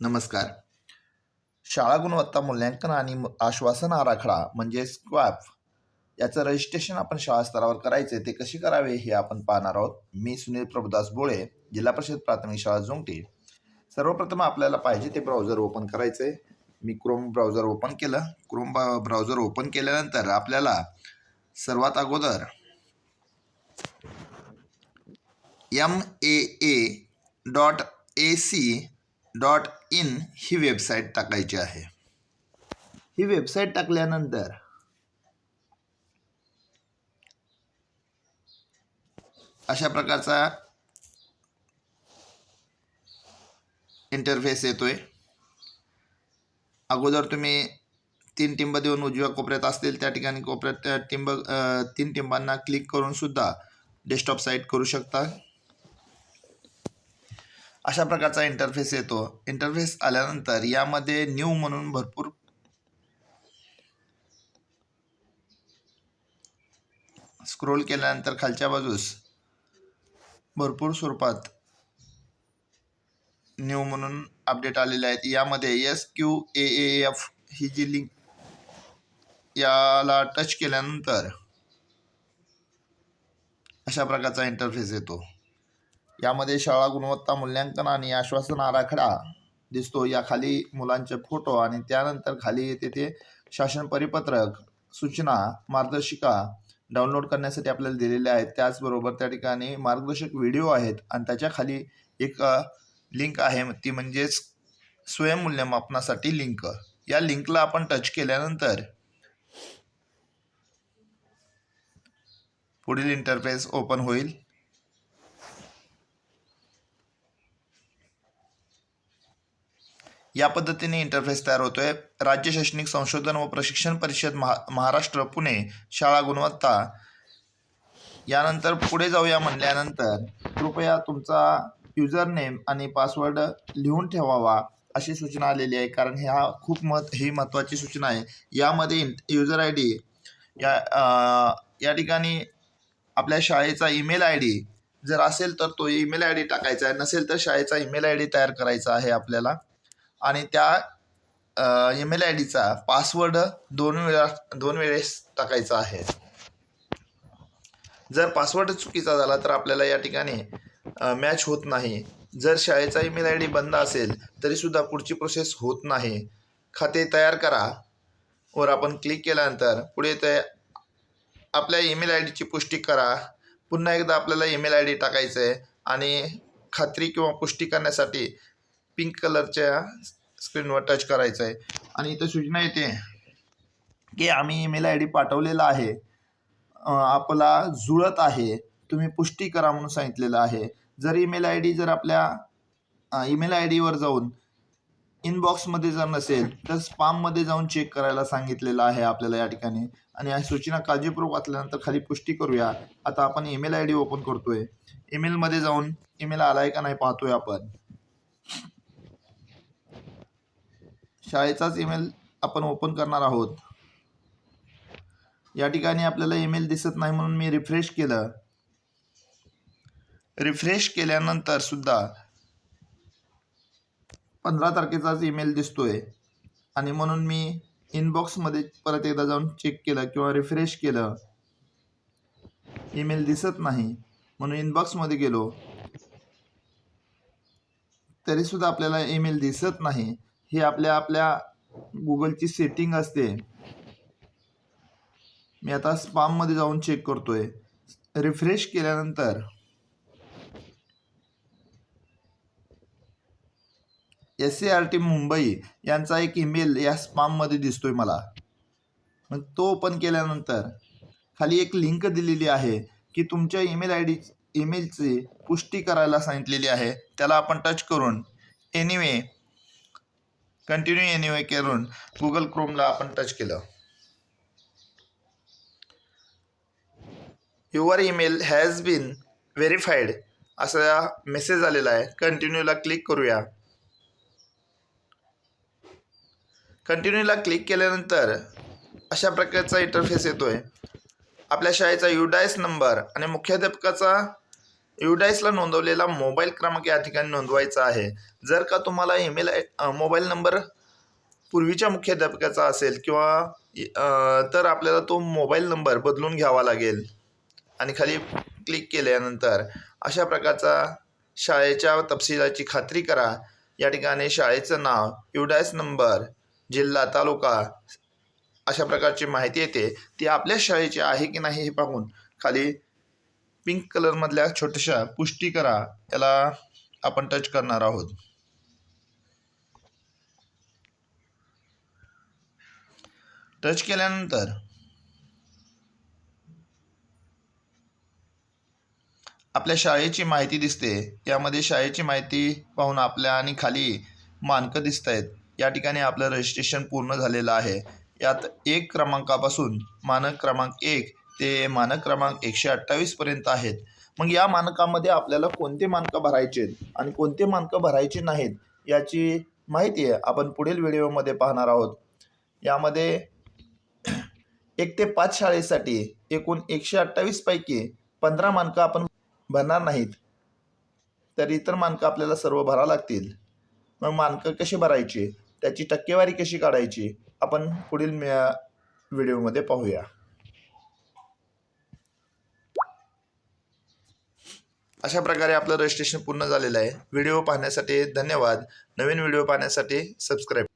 नमस्कार. शाळा गुणवत्ता मूल्यांकन आणि आश्वासन आराखडा म्हणजे स्क्वॅप याचं रजिस्ट्रेशन आपण शाळा स्तरावर करायचे ते कसे करावे हे आपण पाहणार आहोत. मी सुनील प्रभुदास बोळे जिल्हा परिषद प्राथमिक शाळा जोंगटी. सर्वप्रथम आपल्याला पाहिजे ते ब्राउझर ओपन करायचे मी क्रोम ब्राउझर ओपन केलं. क्रोम ब्राउझर ओपन केल्यानंतर आपल्याला सर्वात अगोदर M A A dot A C dot in he website टाकायची आहे. ही वेबसाईट टाकल्यानंतर अशा प्रकारचा इंटरफेस येतोय. अगोदर तुम्ही तीन टिंब देऊन उजव्या कोपऱ्यात असतील त्या ठिकाणी कोपऱ्यात त्या टिंब तीन टिंबांना क्लिक करून सुद्धा डेस्कटॉप साईट करू शकता. अशा प्रकारचा इंटरफेस येतो. इंटरफेस आल्यानंतर यामध्ये न्यू म्हणून भरपूर स्क्रोल केल्यानंतर खालच्या बाजूस भरपूर स्वरूपात न्यू म्हणून अपडेट आलेले आहेत. यामध्ये एस क्यू ए एफ ही जी लिंक याला टच केल्यानंतर अशा प्रकारचा इंटरफेस येतो. यामध्ये शाळा गुणवत्ता मूल्यांकन आणि आश्वासन आराखडा दिसतो. या खाली मुलांचे फोटो आणि त्यानंतर खाली येते ते शासन परिपत्रक सूचना मार्गदर्शिका डाउनलोड करण्यासाठी आपल्याला दिलेल्या आहेत. त्याचबरोबर त्या ठिकाणी मार्गदर्शक व्हिडिओ आहेत आणि त्याच्याखाली एक लिंक आहे. ती म्हणजेच स्वयंमूल्यमापनासाठी लिंक या लिंकला आपण टच केल्यानंतर पुढील इंटरफेस ओपन होईल. या पद्धतीने इंटरफेस तयार होतो आहे राज्य शैक्षणिक संशोधन व प्रशिक्षण परिषद महा महाराष्ट्र पुणे शाळा गुणवत्ता. यानंतर पुढे जाऊया म्हणल्यानंतर कृपया तुमचा युजर नेम आणि पासवर्ड लिहून ठेवावा अशी सूचना आलेली आहे. कारण ह्या खूप मत ही महत्त्वाची सूचना आहे. यामध्ये युजर आय डी या आ, या ठिकाणी आपल्या शाळेचा ईमेल आय डी जर असेल तर तो ईमेल आय डी टाकायचा आहे. नसेल तर शाळेचा ईमेल आय डी तयार करायचा आहे आपल्याला. आणि त्या ईमेल आय डीचा पासवर्ड दोन वेळा दोन वेळेस टाकायचा आहे. जर पासवर्ड चुकीचा झाला तर आपल्याला या ठिकाणी मॅच होत नाही. जर शाळेचा ईमेल आय डी बंद असेल तरीसुद्धा पुढची प्रोसेस होत नाही. खाते तयार करा. वर आपण क्लिक केल्यानंतर पुढे ते आपल्या ईमेल आय डीची पुष्टी करा. पुन्हा एकदा आपल्याला ईमेल आय डी टाकायचं आहे आणि खात्री किंवा पुष्टी करण्यासाठी पिंक कलरच्या स्क्रीनवर टच करायचं आहे आणि इथं सूचना येते की आम्ही ईमेल आय डी पाठवलेला आहे. आपला जुळत आहे. तुम्ही पुष्टी करा म्हणून सांगितलेलं आहे. जर ईमेल आय डी जर आपल्या ईमेल आय डीवर जाऊन इनबॉक्समध्ये जर नसेल तर स्पाममध्ये जाऊन चेक करायला सांगितलेलं आहे आपल्याला या ठिकाणी. आणि या सूचना काळजीपूर्वक वाचल्यानंतर खाली पुष्टी करूया. आता आपण ईमेल आय डी ओपन करतोय. ईमेलमध्ये जाऊन ईमेल आलाय का नाही पाहतोय आपण. शाळेचाच ईमेल आपण ओपन करणार आहोत. या ठिकाणी आपल्याला ईमेल दिसत नाही म्हणून मी रिफ्रेश केलं. रिफ्रेश केल्यानंतर सुद्धा पंधरा तारखेचाच ईमेल दिसतोय. आणि म्हणून मी इनबॉक्समध्ये परत एकदा जाऊन चेक केलं किंवा रिफ्रेश केलं. ईमेल दिसत नाही म्हणून इनबॉक्समध्ये गेलो. तरीसुद्धा आपल्याला ईमेल दिसत नाही. हे आपल्या आपल्या गुगलची सेटिंग असते. मी आता स्पाममध्ये जाऊन चेक करतोय. रिफ्रेश केल्यानंतर S C R T Mumbai यांचा एक ईमेल या स्पाममध्ये दिसतोय मला. मग तो ओपन केल्यानंतर खाली एक लिंक दिलेली आहे की तुमच्या ईमेल आय डी ईमेलची पुष्टी करायला सांगितलेली आहे. त्याला आपण टच करून. एनिवे कंटिन्यू एनिवे करून गुगल क्रोमला आपण टच केलं. Your email has been verified असा मेसेज आलेला आहे. कंटिन्यूला क्लिक करूया. कंटिन्यूला क्लिक केल्यानंतर अशा प्रकारचा इंटरफेस येतोय. आपल्या शाळेचा युडायस नंबर आणि मुख्याध्यापकाचा युडाईसला नोंदवलेला मोबाईल क्रमांक या ठिकाणी नोंदवायचा आहे. जर का तुम्हाला ईमेल मोबाईल नंबर पूर्वीच्या मुख्याध्यापकाचा असेल किंवा तर आपल्याला तो मोबाईल नंबर बदलून घ्यावा लागेल. आणि खाली क्लिक केल्यानंतर अशा प्रकारचा शाळेच्या तपशिलाची खात्री करा. या ठिकाणी शाळेचं नाव युडायस नंबर जिल्हा तालुका अशा प्रकारची माहिती येते. ती आपल्या शाळेची आहे की नाही हे पाहून खाली पिंक कलरमधल्या छोट्याशा पुष्टी करा. याला आपण टच करणार आहोत. टच केल्यानंतर आपल्या शाळेची माहिती दिसते. यामध्ये शाळेची माहिती पाहून आपल्या आणि खाली मानकं दिसत आहेत. या ठिकाणी आपलं रजिस्ट्रेशन पूर्ण झालेलं आहे. यात एक क्रमांकापासून मानक क्रमांक एक ते मानक क्रमांक एकशे अठ्ठावीसपर्यंत आहेत. मग या मानकामध्ये आपल्याला कोणते मानकं भरायचे आहेत आणि कोणते मानकं भरायचे नाहीत याची माहिती आहे आपण पुढील व्हिडिओमध्ये पाहणार आहोत. यामध्ये एक ते पाच शाळेसाठी एकूण एकशे अठ्ठावीस पैकी पंधरा मानकं आपण भरणार नाहीत. तर इतर मानकं आपल्याला सर्व भरावं लागतील. मग मानकं कशी भरायची? त्याची टक्केवारी कशी काढायची? आपण पुढील व्हिडिओमध्ये पाहूया. अशा प्रकारे आपलं रजिस्ट्रेशन पूर्ण झालेलं आहे. व्हिडिओ पाहण्यासाठी धन्यवाद. नवीन व्हिडिओ पाहण्यासाठी सबस्क्राईब